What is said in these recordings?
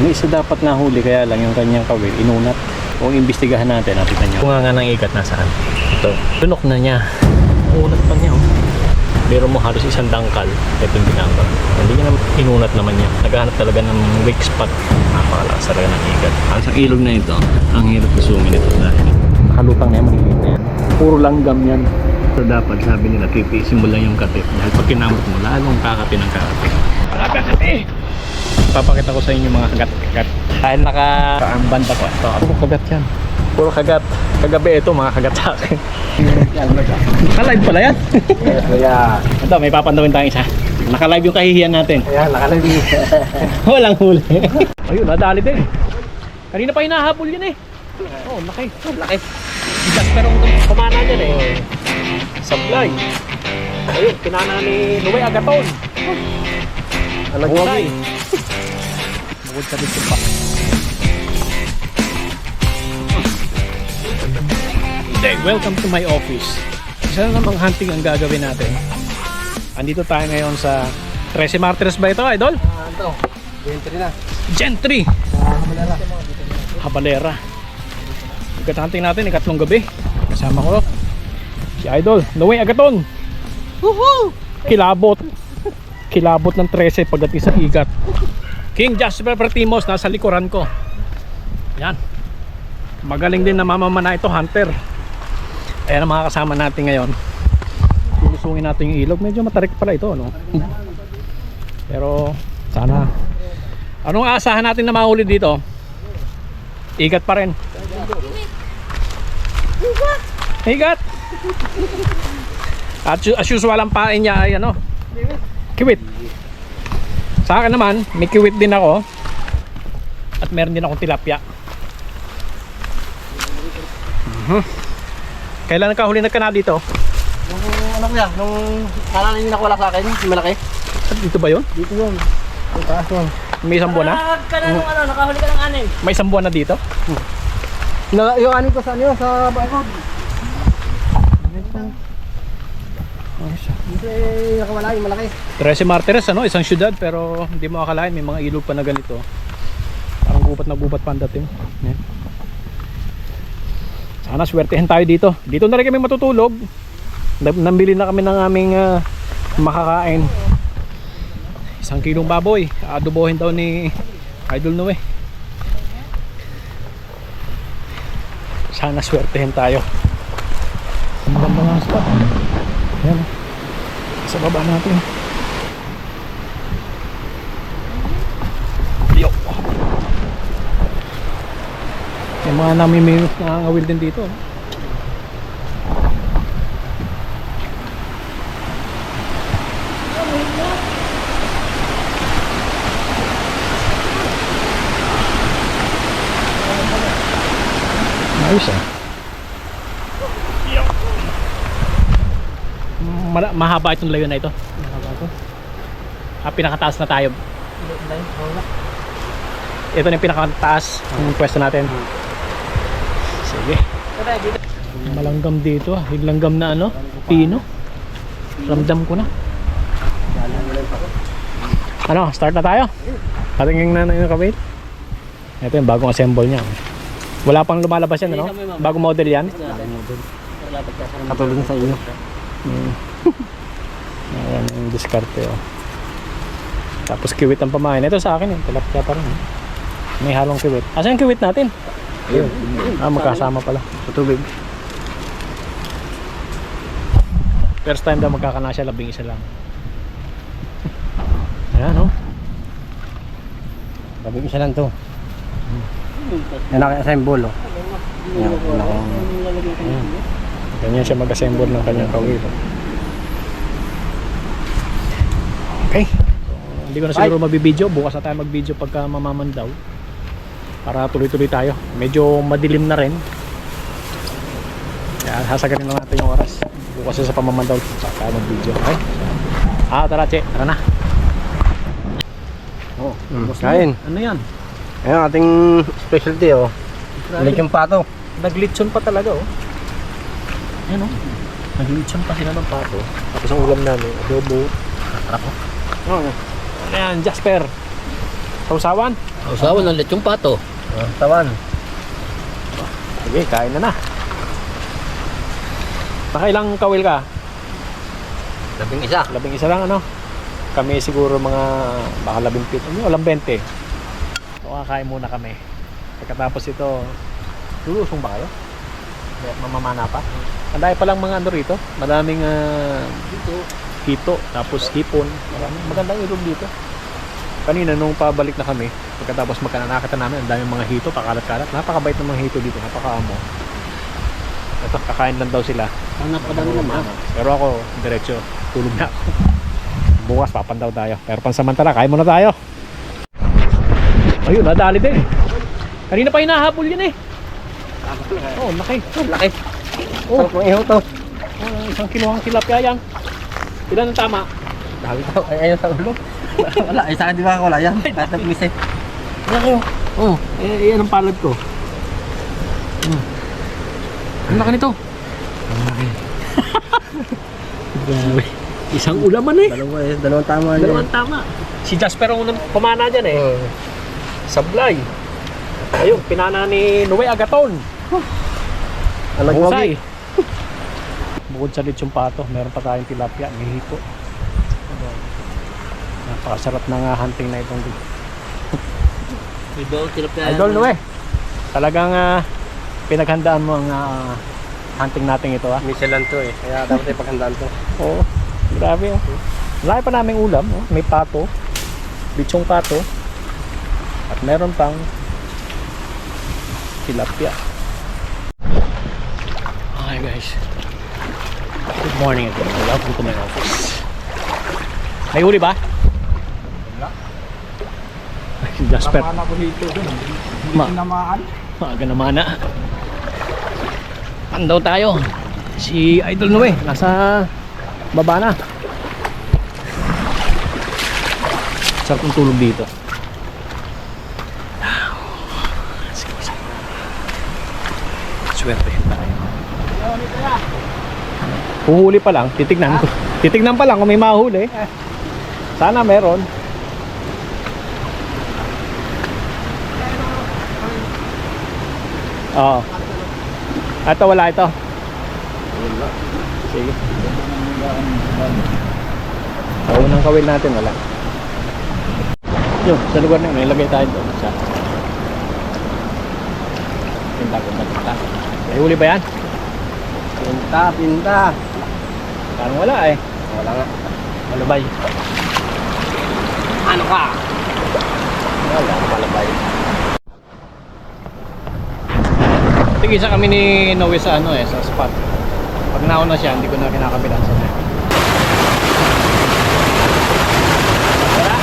May isa dapat nahuli kaya lang yung kanyang kawil, inunat. Kung imbestigahan natin, natin niyo. Kung nga ng ikat nasaan? Ito. Lunok na niya. Unat pa niya oh. Meron mo halos isang dangkal. Ito yung binaba. Hindi niya naman inunat naman niya. Naghahanap talaga ng weak spot. Napakalakas talaga ng ikat. Ang ilog na ito, ang hirap kusungin ito dahil nakalutang na yan, maliliit na yan. Puro langgam yan. So dapat sabi nila, titiisin mo lang yung katit. Dahil pag kinamot mo, lalong kakati ng kakati. Marami ang kati! Papakita ko sa inyo mga kagat-kagat. Dahil naka-armband ako. Ito, puro kagat yan. Puro kagat. Kagabi ito, mga kagat sa akin. Naka-live pala yan. Kaya, Ito, may papandawin tayong isa. Naka-live yung kahihiyan natin. ayan, nakalagay din. Walang huli. Ayun, nadali din. Kanina pa hinahabol yun eh. Oh, laki. Oh, laki. Bigas pero kumana dyan eh. Supply. Ayun, pinana ni Luwe Agaton. Alam Husay. Bukod sa dito pa. Okay, welcome to my office. Isa na namang hunting ang gagawin natin. Andito tayo ngayon sa 13 Martires ba ito, Idol? Ito, entry na. Gentry! Malala. Habalera. Pagkat-hunting natin, ikatlong gabi. Kasama ko si Idol, Noe Agaton. Woohoo! Kilabot. Kilabot ng 13 pagdating sa igat. King Jasper Pertimos nasa likuran ko. Yan. Magaling din na mamamana ito, hunter. Ayan ang mga kasama natin ngayon. Lulusungin natin yung ilog. Medyo matarik pala ito, no? Pero sana Anong aasahan natin na mahuli dito? Igat pa rin. Igat! At as usual ang pain niya ay ano? Kiwit. Sa akin naman, may kiwit din ako. At meron din akong tilapia. Mhm. Kailan nakahuli na ka na dito? Nung ano ko yan, nung naalala niyo na wala sa akin, yung malaki. At dito ba yun? Dito yun. Yung taas yun. May isang buwan na? Nakahag ka na nung ano, nakahuli ka ng anin. May isang buwan na dito? Na, yung anin ko sa ano yun, sa bakod. Hindi, nakawala yung malaki. 13 Martires ano, isang syudad pero hindi mo akalain may mga ilog pa na ganito. Parang gubat na gubat pa ang dating. Yan. Sana swertehin tayo dito. Dito na rin kami matutulog. Nambili na kami ng aming ah, makakain. Isang kilong baboy. Adobohin daw ni Idol Noe. Sana swertehin tayo. Ang ganda ang spot. Yan. Sa baba natin. Yo. May mga namimingos na angawil din dito. Ayos ah. Mala- mahaba itong layo na ito. Ah, pinakataas na tayo. Ito na yung pinakataas ang pwesto natin. Sige. Malanggam dito ah. Yung langgam na ano? Pino. Ramdam ko na. Ano, start na tayo? Patingin na na yung kabit. Ito yung bagong assemble niya. Wala pang lumalabas yan, ano? Bagong model yan. Katulong sa inyo. Mm. Ayan yung diskarte oh. Tapos kiwit ang pamain. Ito sa akin eh. Tilapia pa rin. eh. May halong kiwit. Asan yung kiwit natin? Ayun. Ah, magkasama pala. Sa tubig. First time daw magkakanasya, labing isa lang. Ayan oh. Sabi isa lang to. Yan naka-assemble oh. Yan, naka Ganyan siya mag-assemble ng kanyang kawil. Okay. So, hindi ko na siguro mabibideo. Bukas na tayo mag-video pagka mamamandaw. Para tuloy-tuloy tayo. Medyo madilim na rin. Kaya hasagarin lang natin yung oras. Bukas na sa pamamandaw. Saka tayo mag-video. Okay? Ah, tara, Che. Tara na. Oh, Mm, kain. Ano yan? Ayan, ating specialty oh. Yung pato. Naglitson pa talaga, oh. Yan, oh. Naglitson pa sila ng pato. Tapos ang ulam namin, adobo. Sarap. Oh, Ano yan, Jasper? Sausawan? Usawan ng lechong pato. tawan. Sige, kain na na. Nakailang kawil ka? Labing isa. Labing isa lang ano? Kami siguro mga baka labing pito. Ano, walang 20. So, kakain muna kami. Pagkatapos ito, lulusong ba kayo? Mamamana pa? Ang dami palang mga ano rito. Maraming ah, Dito. hito, tapos hipon. Maraming magandang ilog dito. Kanina nung pabalik na kami, pagkatapos magkanakata namin, ang daming mga hito, pakalat-kalat. Napakabait ng mga hito dito, napakaamo. Ito, kakain lang daw sila. Hanap pa daw naman. Pero ako, diretso, tulog na ako. Bukas, papandaw tayo. Pero pansamantala, kain muna tayo. Ayun, nadali din. Kanina pa hinahabol yun eh. Oh, laki. Oh, Laki. Oh, Sarap ng ihaw to. oh, isang kinuhang tilapia yan. Ilan ang tama? Dami to. Ay, ayun sa ulo. wala. Ay, sa akin di ba wala yan? Pumis eh. Laki oh. Oh, eh, yan ang palad ko. Hmm. Ang laki nito. Ang laki. Grabe. Isang ulaman eh. Dalawa eh. Dalawang tama. Dalawang tama. Si Jasper ang unang pumana dyan eh. Oh. Sablay. Ayun, pinana ni Noe Agaton. Nagwagi. Bukod sa lechong pato, meron pa tayong tilapia, may hito. Napakasarap na nga hunting na itong Idol, tilapia. Idol Noe. Talagang ah, pinaghandaan mo ang ah, hunting natin ito ah. Michelin to eh. Kaya dapat ay paghandaan to. Oo. Grabe oh. Laki pa naming ulam, oh. may pato, bichong pato, at meron pang tilapia. Okay guys. Good morning again. Welcome to my office. May huli ba? Wala. Si Jasper. Wala ko dito dun. Ma Tinamaan. maaga naman na. Pandaw tayo. Si Idol Noe, nasa baba na. Sarap ng tulog dito. Swerte tayo. Huhuli pa lang, titignan ko. Titignan pa lang kung may mahuli. Sana meron. Oo. Ito wala ito. Sige. Sa unang kawil natin wala. Yun, sa lugar na yun, ilagay tayo doon. Sa pinta ko pinta. May huli ba yan? Pinta, pinta. Parang wala eh. Wala nga. Malubay. Ano ka? Wala, malabay. Tigisa kami ni Noe sa ano eh, sa spot. Pag nauna siya, hindi ko na kinakabilan sa. Wala.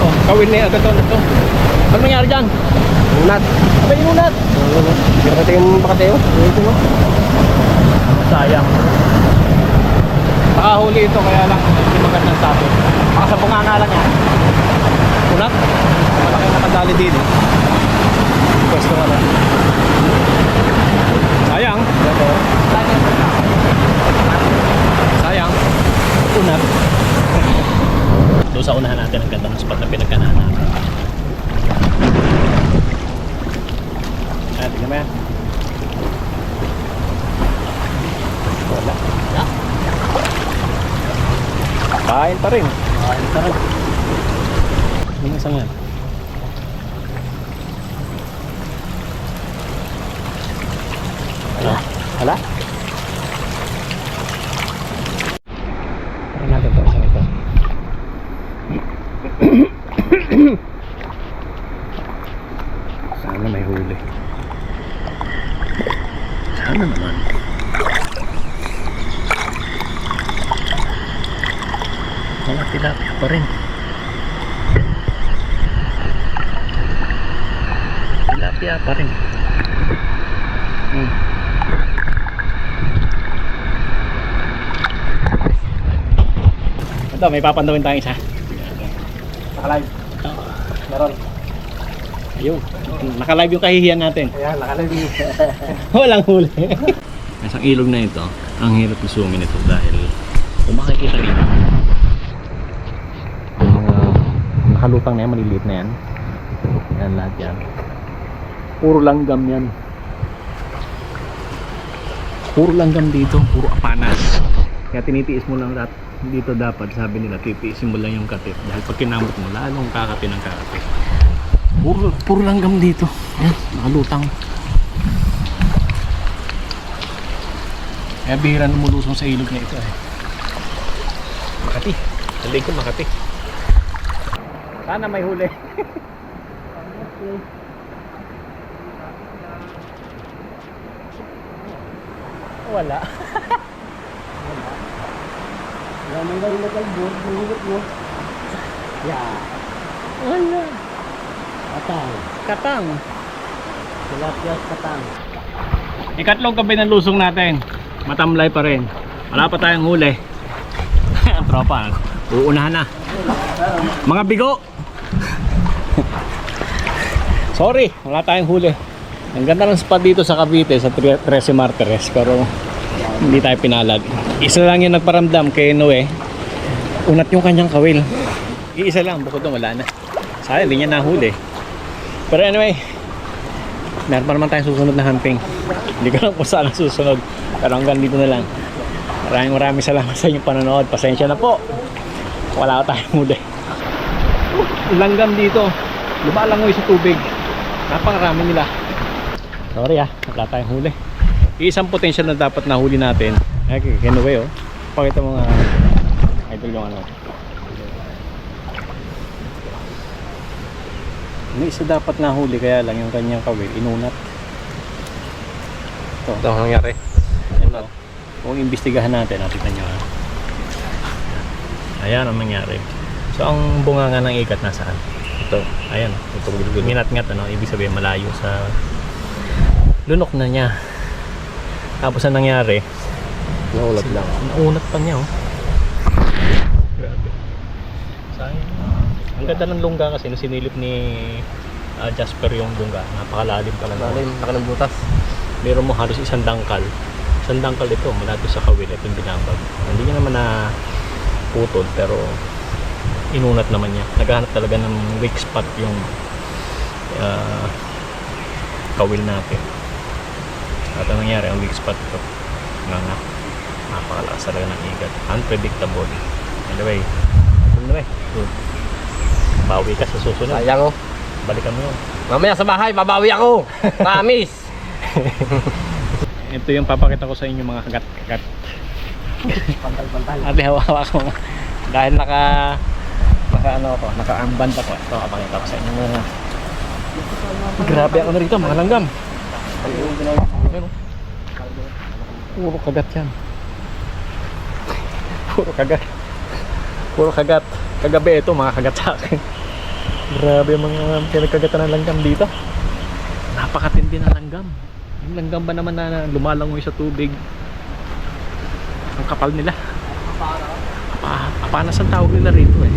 Oh, kawin ni agad to. Ito. Ano nangyari dyan? Unat. Abay, inunat. Hindi ka tingin? Ito mo. Sayang. Nakahuli ito kaya lang hindi magandang sabi. Baka sa bunganga lang yan. Unat. Malaki nakadali din eh. Pwesto ka lang. Sayang. Sayang. Unat. Doon sa unahan natin ang ganda ng spot na pinagkanahan natin. Ah, tingnan mo yan. Wala. Kain pa rin. Kain pa rin. Isang yan? Wala. Wala? Try natin ito. Isang ito. Sana may huli. Sana naman. Wala tilapia pa rin. Tilapia pa rin. Hmm. Ito, may papandawin tayong isa. Nakalive. Meron. Ayun. Naka-live yung kahihiyan natin. Ayan, nakalive. Walang huli. Isang ilog na ito, ang hirap lusungin ito dahil kung makikita niyo, nakalutang na yan, maliliit na yan. Yan lahat yan. Puro langgam yan. Puro langgam dito, puro apanas. Kaya tinitiis mo lang lahat dito dapat, sabi nila, titiisin mo lang yung katip. Dahil pag kinamot mo, lalong kakati ng kakati. Puro, puro langgam dito. Yan, nakalutang. Kaya bihira lumulusong sa ilog na ito eh. Makati. Salig ko Makati. Sana may huli. Wala. Wala nang galing na kalbon, buhulot mo. Yeah. Wala. Atang. Katang. Tilapia katang. Ikatlong gabi ng lusong natin. Matamlay pa rin. Wala pa tayong huli. Ang tropa. Uunahan na. Mga bigo. Sorry, wala tayong huli. Ang ganda ng spot dito sa Cavite sa Tre- Trece Martires pero hindi tayo pinalad. Isa lang yung nagparamdam kay Noe. Unat yung kanyang kawil. Iisa lang, bukod doon wala na. Sayang, hindi niya nahuli. Pero anyway, meron pa naman tayong susunod na hunting. Hindi ko lang kung saan susunod. Pero hanggang dito na lang. Maraming maraming salamat sa inyong panonood. Pasensya na po. Wala ko tayong huli. Langgam dito. Lumalangoy sa tubig. Napakarami nila. Sorry ah, wala tayong huli. Isang potential na dapat nahuli natin. Ay, kinuwi oh. Pakita mo nga. Idol yung ano. May isa dapat nahuli kaya lang yung kanyang kawil inunat. Ito. Ito ang nangyari. Ito. Kung imbestigahan natin, natin nyo. ah. Ayan ang nangyari. So ang bunganga ng ikat nasaan? Ito. Ayan. Ito. Minat-ngat ano. Ibig sabihin malayo sa lunok na niya. Tapos ang nangyari, Naulad lang. naunat pa niya oh. Grabe. Sayang. Ang ganda ng lungga kasi nung sinilip ni ah, Jasper yung lungga. Napakalalim pala. nun. Lalim, laki ng butas. meron mo halos isang dangkal. Isang dangkal ito, mula doon sa kawil, ito yung binabag. Hindi niya naman na putol, pero inunat naman niya. Naghahanap talaga ng weak spot yung ah, kawil natin. At ang nangyari, ang weak spot ito. Nga nga, napakalakas talaga ng igat. Unpredictable. Anyway, anyway, good. Bawi ka sa susunod. Sayang oh. Balikan mo yun. Mamaya sa bahay, babawi ako. Promise. Ito yung papakita ko sa inyo mga kagat-kagat. Pantal-pantal. Ate, hawawa ko. Dahil naka naka ano ako, naka armband ako. Ito papakita ko sa inyo mga Grabe ako na rito, mga langgam. Ayun, oh. Puro kagat yan. Puro kagat. Puro kagat. Kagabi ito, mga kagat sa akin. Grabe ang mga pinagkagatan ng langgam dito. Napakatindi ng langgam. Yung langgam ba naman na lumalangoy sa tubig? Ang kapal nila. Apa, apanas ang tawag nila rito eh.